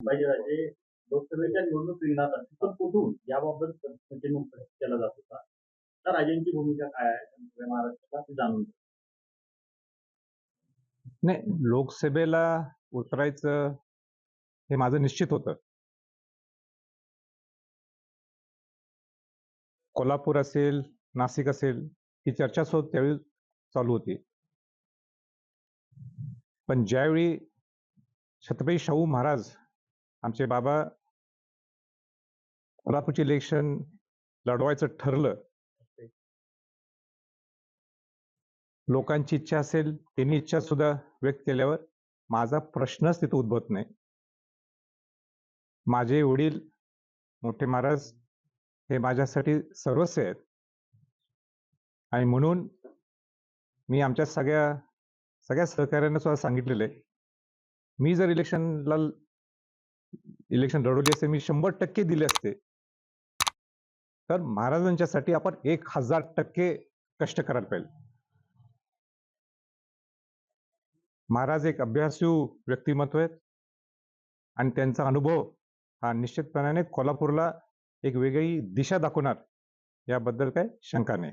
संभाजीराजे लोकसभेच्या निवडणूक रिंगणात असते पण कुठून? याबाबत प्रतिनिधिमूलक म्हणजे प्रश्न केला जात होता. तर राजेंची भूमिका काय आहे? महाराष्ट्राला ते जाणून घ्या. नाही लोकसभेला उतरायचं हे माझं निश्चित होतं. कोल्हापूर असेल नाशिक असेल ही चर्चा सो त्यावेळी चालू होती. पण ज्यावेळी छत्रपती शाहू महाराज आमचे बाबा कोल्हापूरचे इलेक्शन लढवायचं ठरलं. लोकांची इच्छा असेल त्यांनी इच्छा सुद्धा व्यक्त केल्यावर माझा प्रश्नच तिथं उद्भवत नाही. माझे वडील मोठे महाराज हे माझ्यासाठी सर्वस्व आहेत. आणि म्हणून मी आमच्या सगळ्या सगळ्या सहकार्यांना सुद्धा सांगितलेलं आहे. मी जर इलेक्शनला इलेक्शन लढवले असते मी शंभर टक्के दिले असते. तर महाराजांच्यासाठी आपण एक हजार टक्के कष्ट करायला पाहिजे. महाराज एक अभ्यासू व्यक्तिमत्व आहेत. आणि त्यांचा अनुभव हा निश्चितपणाने कोल्हापूरला एक वेगळी दिशा दाखवणार. याबद्दल काही शंका नाही.